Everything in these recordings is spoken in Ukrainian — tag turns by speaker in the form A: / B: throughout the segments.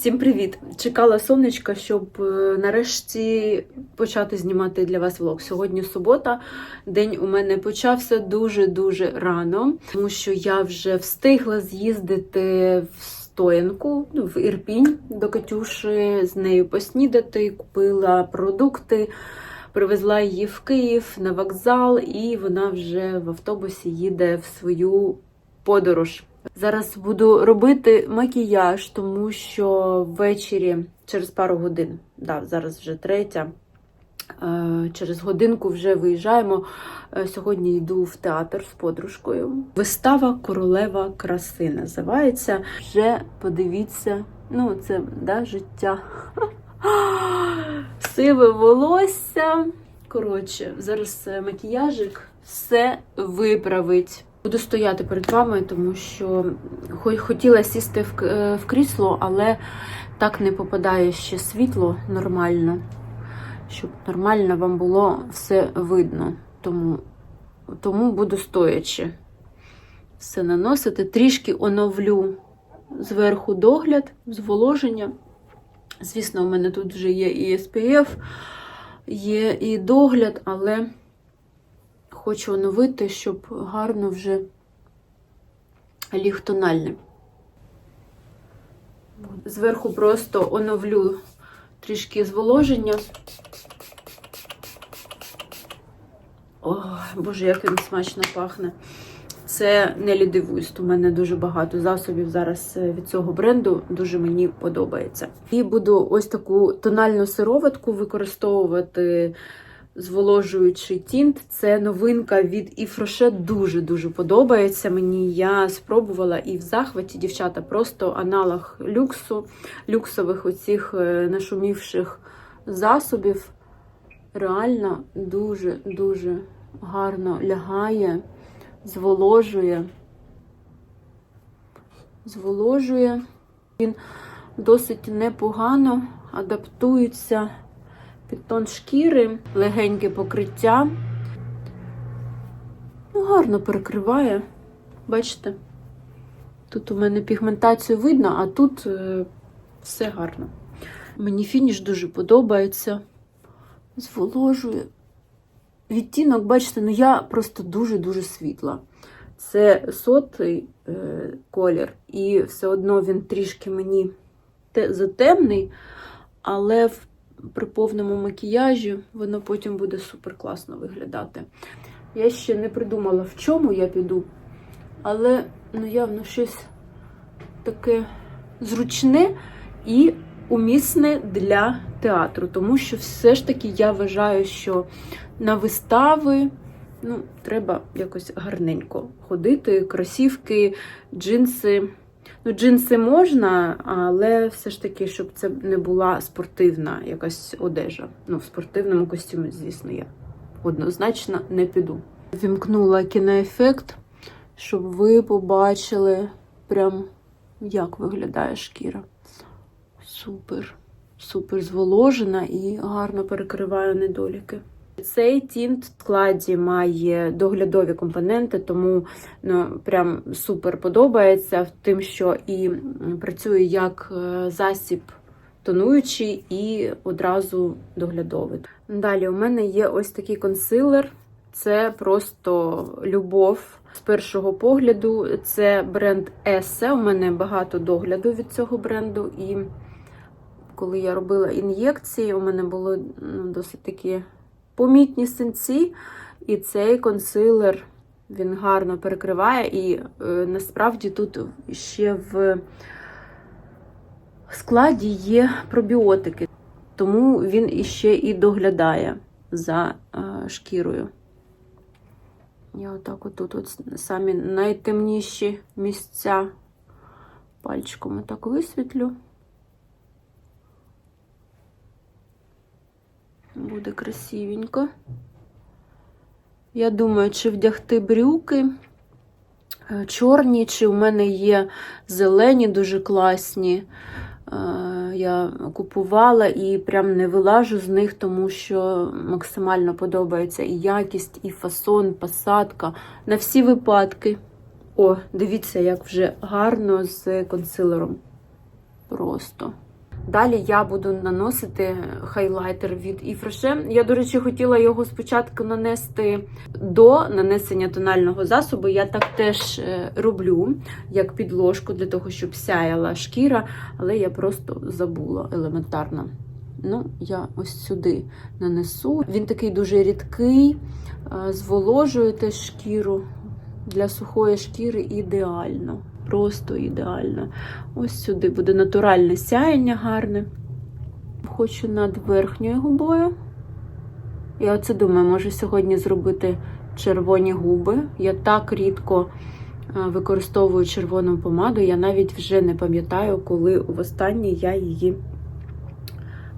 A: Всім привіт! Чекала сонечка, щоб е, нарешті почати знімати для вас влог. Сьогодні субота. День у мене почався дуже-дуже рано, тому що я вже встигла з'їздити в стоянку ну, в Ірпінь до Катюші, з нею поснідати, купила продукти. Привезла її в Київ на вокзал, і вона вже в автобусі їде в свою подорож. Зараз буду робити макіяж, тому що ввечері, через пару годин, да, зараз вже третя, е, через годинку вже виїжджаємо. Е, Сьогодні йду в театр з подружкою. Вистава Королева краси називається. Вже подивіться, ну, це да, життя. Сиве волосся. Коротше, зараз е, макіяжик все виправить. Буду стояти перед вами, тому що хотіла сісти е, в крісло, але так не попадає ще світло нормально, щоб нормально вам було все видно. Тому, тому буду стоячи. Все наносити. Трішки оновлю зверху догляд, зволоження. Звісно, у мене тут вже є і SPF, є і догляд, але хочу оновити, щоб гарно вже ліг тональний. Зверху просто оновлю трішки зволоження. Ой, боже, як він смачно пахне. Це не лідивуст. У мене дуже багато засобів зараз е, від цього бренду. Дуже мені подобається. І буду ось таку тональну сироватку використовувати зволожуючий тінт. Це новинка від Іфроше. Дуже-дуже подобається мені. Я спробувала і в захваті, дівчата, просто аналог люксу, люксових оцих е, нашумівших засобів. Реально дуже-дуже гарно лягає, зволожує. Зволожує. Він досить непогано адаптується під тон шкіри, легеньке покриття. Ну, гарно перекриває. Бачите? Тут у мене пігментацію видно, а тут е, все гарно. Мені фініш дуже подобається. Зволожує. Відтінок, бачите, ну я просто дуже-дуже світла. Це сотий е, колір, і все одно він трішки мені затемний, але в, при повному макіяжі воно потім буде супер класно виглядати. Я ще не придумала, в чому я піду, але ну, явно щось таке зручне і умісне для театру, тому що все ж таки я вважаю, що на вистави ну, треба якось гарненько ходити, кросівки, джинси. Ну, джинси можна, але все ж таки, щоб це не була спортивна якась одежа. Ну, в спортивному костюмі, звісно, я однозначно не піду. Вімкнула кіноефект, щоб ви побачили прям, як виглядає шкіра. Супер, супер зволожена і гарно перекриває недоліки. Цей тінт в складі має доглядові компоненти, тому ну, прям супер подобається тим, що і працює як е, засіб тонуючий і одразу доглядовий. Далі у мене є ось такий консилер. Це просто любов з першого погляду. Це бренд Esse. У мене багато догляду від цього бренду. І коли я робила ін'єкції, у мене були ну, досить такі помітні синці, і цей консилер він гарно перекриває. І е, насправді тут ще в складі є пробіотики, тому він іще і доглядає за е, шкірою. Я отак отут от самі найтемніші місця пальчиком отак висвітлю. Буде красивенько. Я думаю, чи вдягти брюки е, чорні, чи у мене є зелені, дуже класні. Е, Я купувала і прям не вилажу з них, тому що максимально подобається і якість, і фасон, посадка. На всі випадки. О, дивіться, як вже гарно з консилером. Просто. Далі я буду наносити хайлайтер від Іфреше. Я, до речі, хотіла його спочатку нанести до нанесення тонального засобу. Я так теж е, роблю, як підложку для того, щоб сяяла шкіра, але я просто забула елементарно. Ну, я ось сюди нанесу. Він такий дуже рідкий, е, зволожує теж шкіру. Для сухої шкіри ідеально. Просто ідеально. Ось сюди буде натуральне сяєння гарне. Хочу над верхньою губою. Я оце думаю, може сьогодні зробити червоні губи. Я так рідко е, використовую червону помаду, я навіть вже не пам'ятаю, коли востаннє я її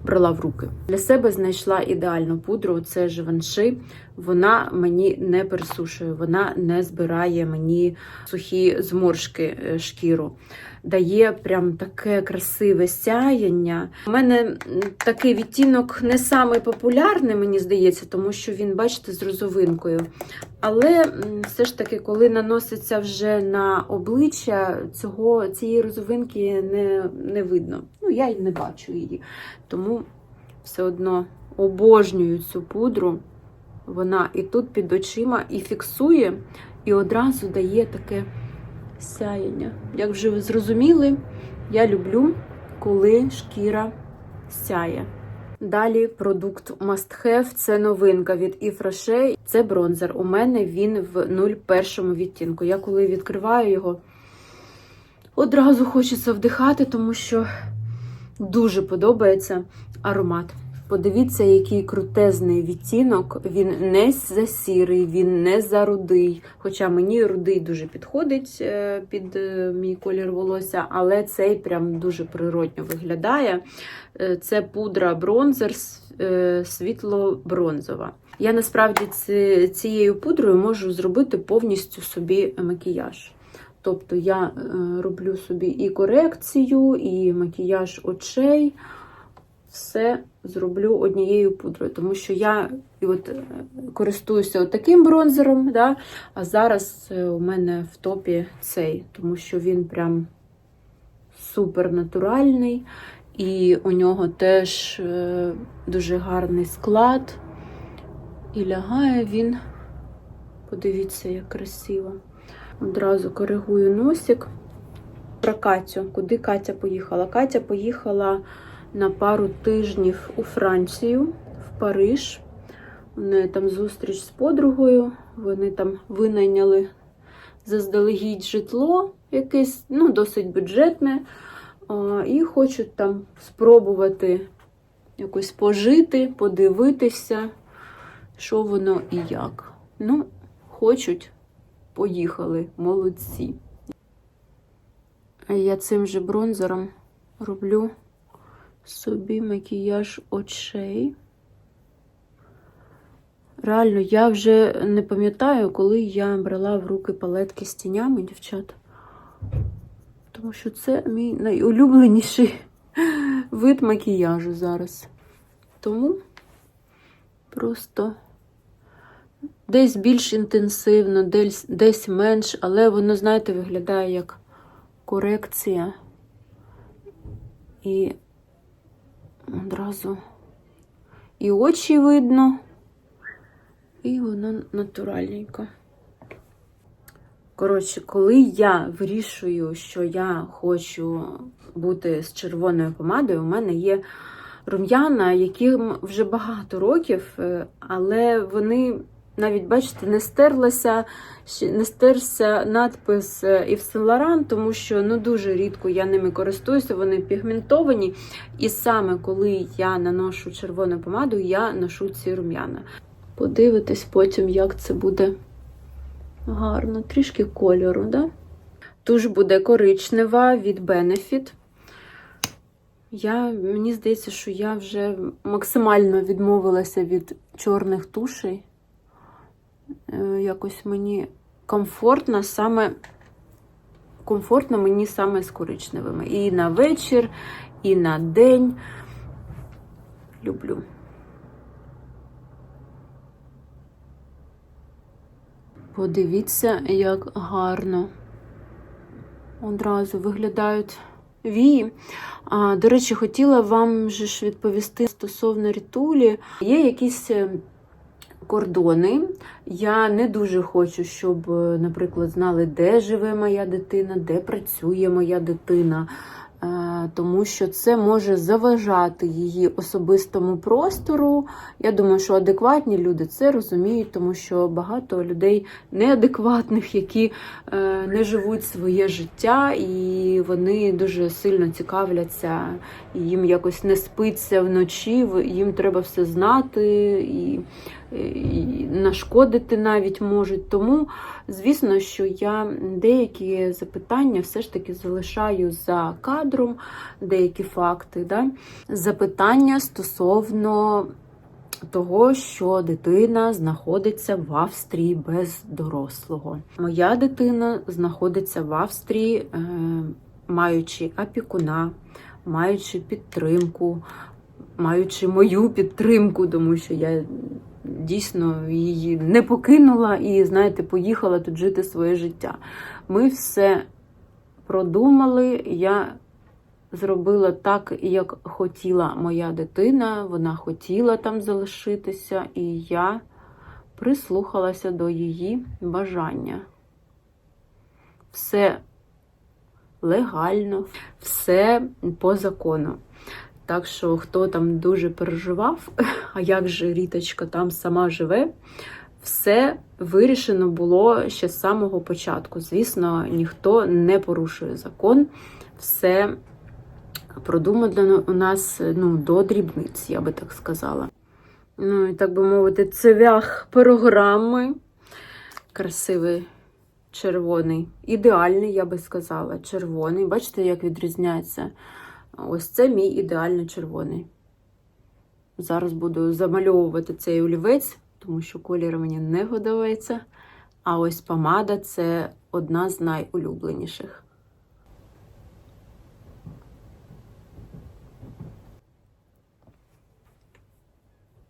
A: брала в руки. Для себе знайшла ідеальну пудру. Це Живанши. Вона мені не пересушує, вона не збирає мені сухі зморшки е, шкіру. Дає прям таке красиве сяєння. У мене такий відтінок не самий популярний, мені здається, тому що він, бачите, з розовинкою. Але все ж таки, коли наноситься вже на обличчя, цього, цієї розовинки не, не видно. Ну, я й не бачу її. Тому все одно обожнюю цю пудру. Вона і тут під очима і фіксує, і одразу дає таке сяєння. Як вже ви зрозуміли, я люблю, коли шкіра сяє. Далі продукт Must Have – це новинка від Yves Це бронзер. У мене він в 01 відтінку. Я коли відкриваю його, одразу хочеться вдихати, тому що дуже подобається аромат. Подивіться, який крутезний відтінок. Він не засірий, він не зарудий. Хоча мені рудий дуже підходить е, під е, мій колір волосся, але цей прям дуже природньо виглядає. Е, Це пудра бронзер світло-бронзова. Я насправді цією пудрою можу зробити повністю собі макіяж. Тобто я роблю собі і корекцію, і макіяж очей. Все зроблю однією пудрою, тому що я і от е, користуюся таким бронзером, да, а зараз е, у мене в топі цей, тому що він прям супер натуральний, і у нього теж е, дуже гарний склад. І лягає він, подивіться, як красиво. Одразу коригую носик. Про Катю. Куди Катя поїхала? Катя поїхала на пару тижнів у Францію, в Париж. У неї там зустріч з подругою. Вони там винайняли заздалегідь житло, якесь, ну, досить бюджетне. І хочуть там спробувати якось пожити, подивитися, що воно і як. Ну, хочуть, поїхали, молодці. Я цим же бронзером роблю собі макіяж очей. Реально, я вже не пам'ятаю, коли я брала в руки палетки з тінями, дівчат. Тому що це мій найулюбленіший вид макіяжу зараз. Тому просто десь більш інтенсивно, десь, десь менш, але воно, знаєте, виглядає як корекція. І одразу і очі видно, і воно натуральненько. Коротше, коли я вирішую, що я хочу бути з червоною помадою, у мене є рум'яна, яким вже багато років, е, але вони навіть, бачите, не стерлася, не стерся надпис Yves Saint Laurent, тому що ну, дуже рідко я ними користуюся, вони пігментовані. І саме коли я наношу червону помаду, я ношу ці рум'яна. Подивитись потім, як це буде гарно, трішки кольору, да? Туш буде коричнева від Benefit. Я, мені здається, що я вже максимально відмовилася від чорних тушей. Е, Якось мені комфортно саме комфортно мені саме з коричневими. І на вечір, і на день. Люблю. Подивіться, як гарно одразу виглядають вії. А, До речі, хотіла вам же ж відповісти стосовно рітулі. Є якісь е, кордони. Я не дуже хочу, щоб, е, наприклад, знали, де живе моя дитина, де працює моя дитина. Е, Тому що це може заважати її особистому простору. Я думаю, що адекватні люди це розуміють, тому що багато людей неадекватних, які е, не живуть своє життя, і вони дуже сильно цікавляться, і їм якось не спиться вночі. Їм треба все знати і, нашкодити навіть можуть. Тому, звісно, що я деякі запитання все ж таки залишаю за кадром, деякі факти. Да? Запитання стосовно того, що дитина знаходиться в Австрії без дорослого. Моя дитина знаходиться в Австрії, е, маючи опікуна, маючи підтримку, маючи мою підтримку, тому що я дійсно її не покинула і, знаєте, поїхала тут жити своє життя. Ми все продумали. Я зробила так, як хотіла моя дитина. Вона хотіла там залишитися, і я прислухалася до її бажання. Все легально, все по закону. Так що, хто там дуже переживав, а як же Ріточка там сама живе, все вирішено було ще з самого початку. Звісно, ніхто не порушує закон, все продумано у нас ну, до дрібниць, я би так сказала. Ну, і так би мовити, цвях програми. Красивий червоний. Ідеальний, я би сказала, червоний. Бачите, як відрізняється? Ось це мій ідеально червоний. Зараз буду замальовувати цей олівець, тому що колір мені не подобається. А ось помада це одна з найулюбленіших.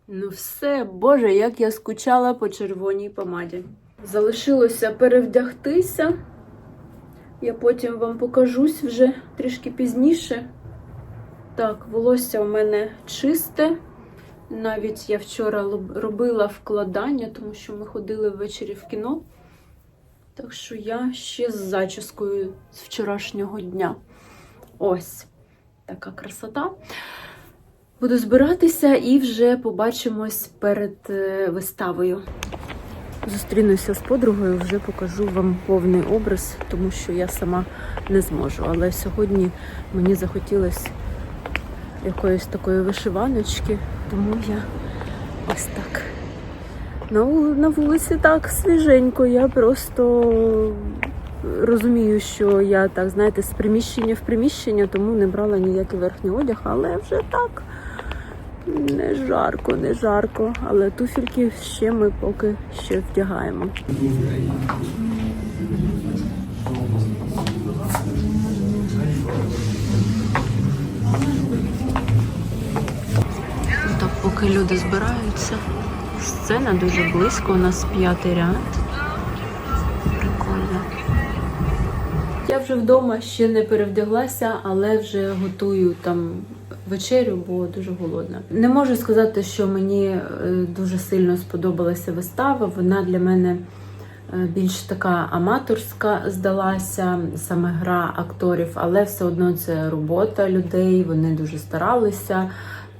A: Ну, все, Боже, як я скучала по червоній помаді. Залишилося перевдягтися. Я потім вам покажусь вже трішки пізніше. Так, волосся у мене чисте. Навіть я вчора робила вкладання, тому що ми ходили ввечері в кіно. Так що я ще з зачіскою з вчорашнього дня. Ось така красота. Буду збиратися і вже побачимось перед е, виставою. Зустрінуся з подругою, вже покажу вам повний образ, тому що я сама не зможу. Але сьогодні мені захотілося якоїсь такої вишиваночки, тому я ось так. На, на вулиці так свіженько. Я просто розумію, що я так, знаєте, з приміщення в приміщення, тому не брала ніякий верхній одяг, але вже так. Не жарко, не жарко, але туфельки ще ми поки ще вдягаємо. Поки люди збираються. Сцена дуже близько, у нас п'ятий ряд. Прикольно. Я вже вдома ще не перевдяглася, але вже готую там вечерю, бо дуже голодна. Не можу сказати, що мені е, дуже сильно сподобалася вистава. Вона для мене е, більш така аматорська здалася, саме гра акторів, але все одно це робота людей. Вони дуже старалися.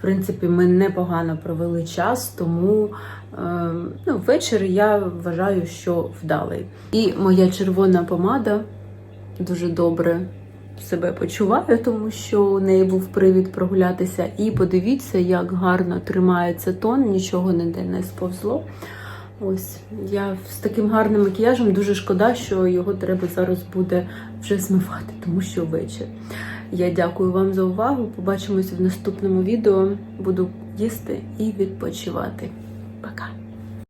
A: Принципі, ми непогано провели час, тому е, ну, вечір я вважаю, що вдалий. І моя червона помада дуже добре себе почуває, тому що у неї був привід прогулятися. І подивіться, як гарно тримається тон, нічого ніде не сповзло. Ось я з таким гарним макіяжем дуже шкода, що його треба зараз буде вже змивати, тому що вечір. Я дякую вам за увагу. Побачимось в наступному відео. Буду їсти і відпочивати. Пока!